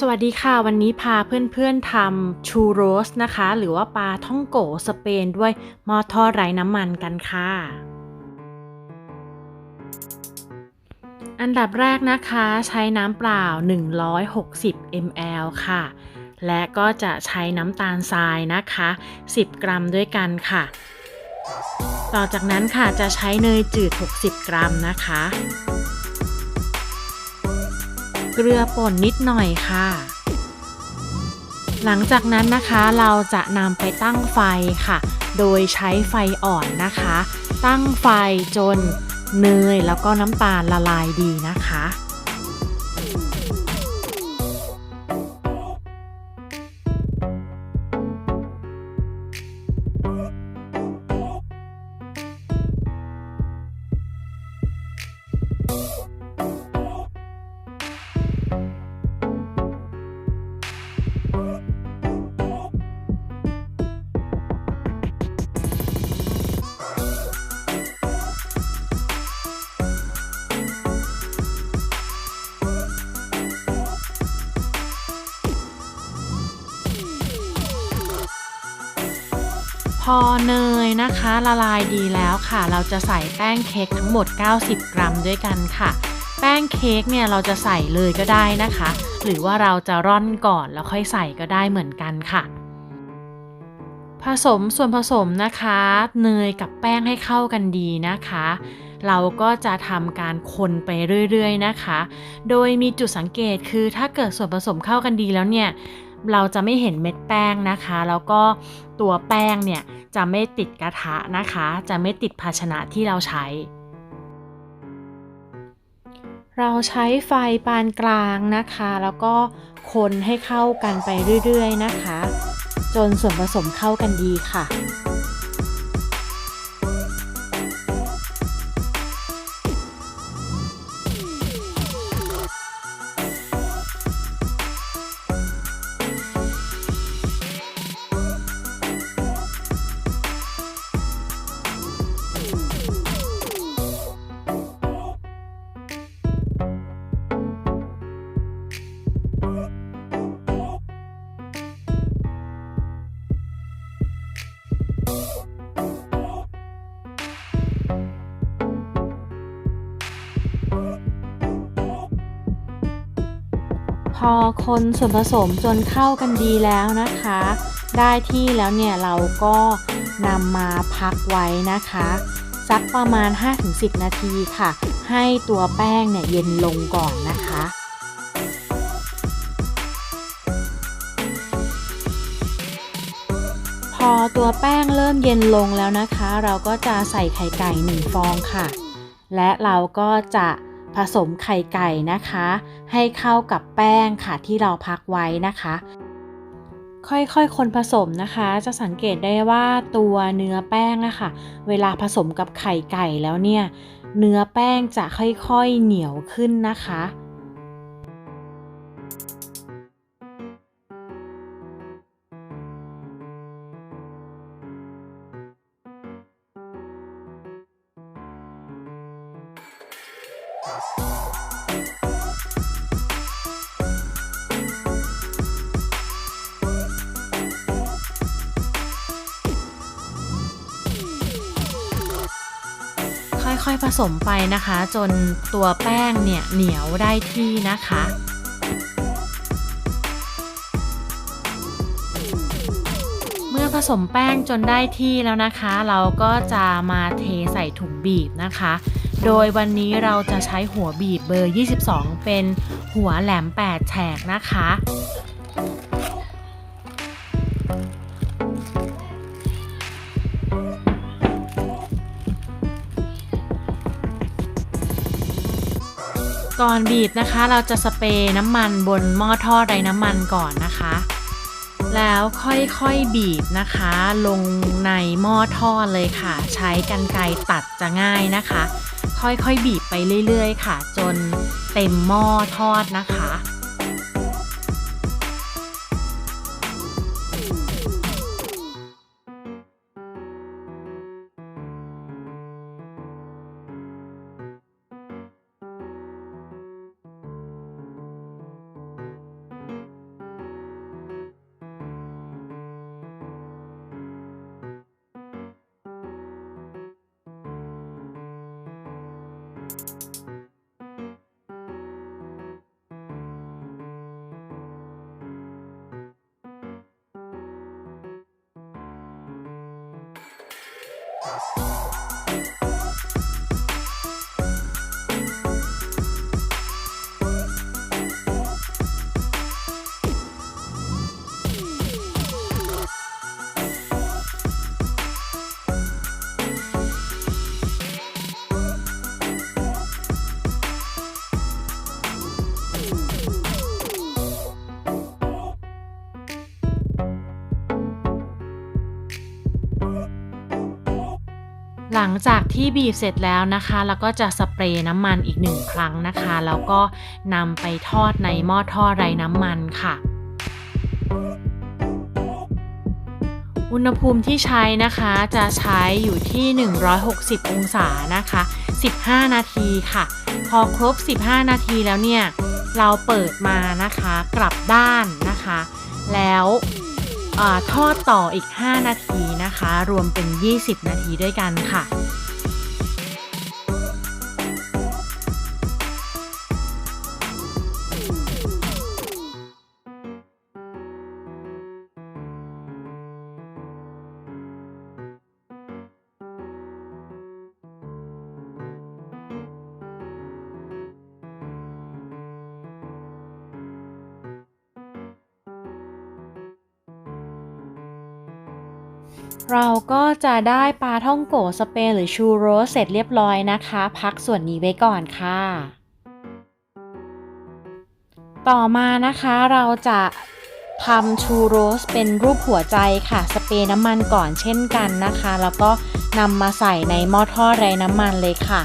สวัสดีค่ะ วันนี้พาเพื่อนๆทำชูโรสนะคะ หรือว่าปลาท่องโกสเปนด้วยหม้อทอดไร้น้ำมันกันค่ะ อันดับแรกนะคะใช้น้ำเปล่า 160 ml ค่ะ และก็จะใช้น้ำตาลทรายนะคะ 10 กรัมด้วยกันค่ะ ต่อจากนั้นค่ะจะใช้เนยจืด 60 กรัมนะคะ เกลือป่นนิดหน่อยค่ะ หลังจากนั้นนะคะเราจะนำไปตั้งไฟค่ะ โดยใช้ไฟอ่อนนะคะ ตั้งไฟจนเนยแล้วก็น้ำตาลละลายดีนะคะ อเนยนะคะละลายดีแล้วค่ะ เราจะใส่แป้งเค้กทั้งหมด 90 กรัมด้วยกันค่ะ แป้งเค้กเนี่ยเราจะใส่เลยก็ได้นะคะ หรือว่าเราจะร่อนก่อนแล้วค่อยใส่ก็ได้เหมือนกันค่ะผสมส่วนผสมนะคะ เนยกับแป้งให้เข้ากันดีนะคะ เราก็จะทำการคนไปเรื่อยๆนะคะ โดยมีจุดสังเกตคือถ้าเกิดส่วนผสมเข้ากันดีแล้วเนี่ย เราจะไม่เห็นเม็ดแป้งนะคะ แล้วก็ตัวแป้งเนี่ยจะไม่ติดกระทะนะคะ จะไม่ติดภาชนะที่เราใช้ เราใช้ไฟปานกลางนะคะ แล้วก็คนให้เข้ากันไปเรื่อยๆนะคะ จนส่วนผสมเข้ากันดีค่ะ อคนส่วนผสมจนเข้ากันดีแล้วนะคะ ได้ที่แล้วเนี่ยเราก็นำมาพักไว้นะคะสักประมาณ 5-10 นาทีค่ะ ให้ตัวแป้งเนี่ยเย็นลงก่อนนะคะพอตัวแป้งเริ่มเย็นลงแล้วนะคะ เราก็จะใส่ไข่ไก่หนึ่งฟองค่ะ และเราก็จะผสมไข่ไก่นะคะ ให้เข้ากับแป้งค่ะที่เราพักไว้นะคะ ค่อยๆ คนผสมนะคะ จะสังเกตได้ว่าตัวเนื้อแป้งอะค่ะ เวลาผสมกับไข่ไก่แล้วเนี่ย เนื้อแป้งจะค่อยๆเหนียวขึ้นนะคะ อยๆผสมไปนะคะ จนตัวแป้งเนี่ยเหนียวได้ที่นะคะเมื่อผสมแป้งจนได้ที่แล้วนะคะ เราก็จะมาเทใส่ถุงบีบนะคะ โดยวันนี้เราจะใช้หัวบีบเบอร์ 22 เป็นหัวแหลม 8 แฉกนะคะ ก่อนบีบนะคะ เราจะสเปรย์น้ำมันบนหม้อทอดไร้น้ำมันก่อนนะคะ แล้วค่อยๆบีบนะคะ ลงในหม้อทอดเลยค่ะ ใช้กรรไกรตัดจะง่ายนะคะ ค่อยๆบีบไปเรื่อยๆ ค่ะ จนเต็มหม้อทอดนะคะ ห ลังจากที่บีบเสร็จแล้วนะคะ แล้วก็จะสเปรย์น้ำมันอีกหนึ่งครั้งนะคะ แล้วก็นำไปทอดในหม้อทอดไร้น้ำมันค่ะอุณหภูมิที่ใช้นะคะจะใช้อยู่ที่ 160 องศานะคะ 15 นาทีค่ะ พอครบ 15 นาทีแล้วเนี่ย เราเปิดมานะคะ กลับด้านนะคะ แล้ว อทอดต่ออีก 5 นาทีนะคะ รวมเป็น 20 นาทีด้วยกันค่ะ เราก็จะได้ปลาท่องโกสเปนหรือชูโรสเสร็จเรียบร้อยนะคะ พักส่วนนี้ไว้ก่อนค่ะ ต่อมานะคะเราจะทำชูโรสเป็นรูปหัวใจค่ะ สเปรย์น้ำมันก่อนเช่นกันนะคะ แล้วก็นำมาใส่ในหม้อทอดไร้น้ำมันเลยค่ะ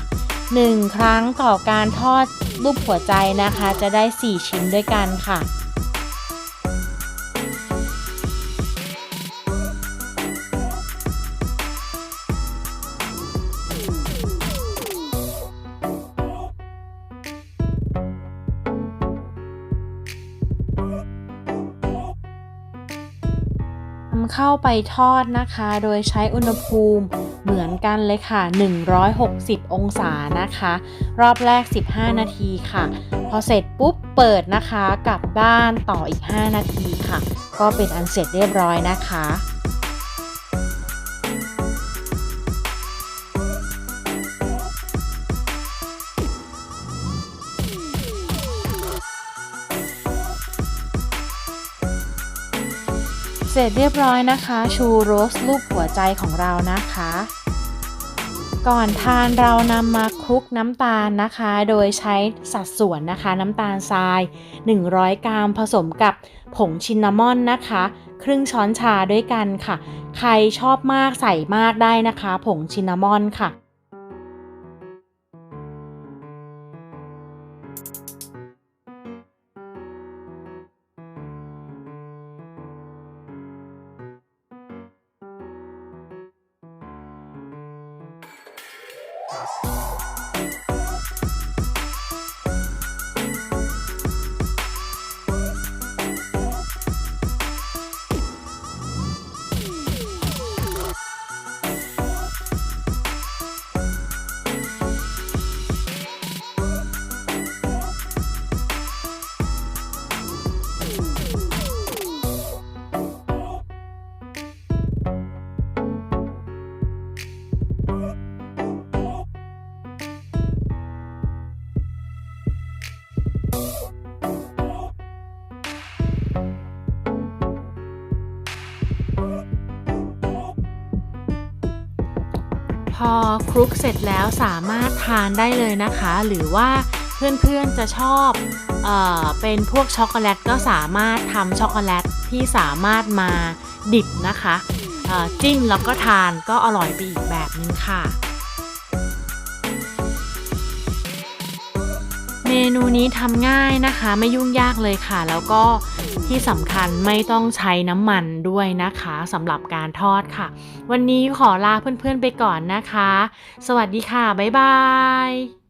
1 ครั้งต่อการทอดรูปหัวใจนะคะ จะได้ 4 ชิ้นด้วยกันค่ะำเข้าไปทอดนะคะ โดยใช้อุณหภูมิเหมือนกันเลยค่ะ 160 องศานะคะ รอบแรก 15 นาทีค่ะ พอเสร็จปุ๊บเปิดนะคะ กลับบ้านต่ออีก 5 นาทีค่ะ ก็เป็นอันเสร็จเรียบร้อยนะคะ เสร็จเรียบร้อยนะคะ ชูโรสรูปหัวใจของเรานะคะ ก่อนทานเรานำมาคลุกน้ำตาลนะคะ โดยใช้สัดส่วนนะคะ น้ำตาลทราย 100 กรัมผสมกับผงชินนามอนนะคะ ครึ่งช้อนชาด้วยกันค่ะ ใครชอบมากใส่มากได้นะคะ ผงชินนามอนค่ะ คลุกเสร็จแล้วสามารถทานได้เลยนะคะ หรือว่าเพื่อนๆจะชอบเออเป็นพวกช็อกโกแลตก็สามารถทำช็อกโกแลตที่สามารถมาดิบนะคะจิ้มแล้วก็ทานก็อร่อยไปอีกแบบนึงค่ะ เมนูนี้ทำง่ายนะคะ ไม่ยุ่งยากเลยค่ะ แล้วก็ที่สำคัญไม่ต้องใช้น้ำมันด้วยนะคะสำหรับการทอดค่ะ วันนี้ขอลาเพื่อนๆไปก่อนนะคะ สวัสดีค่ะ บ๊ายบาย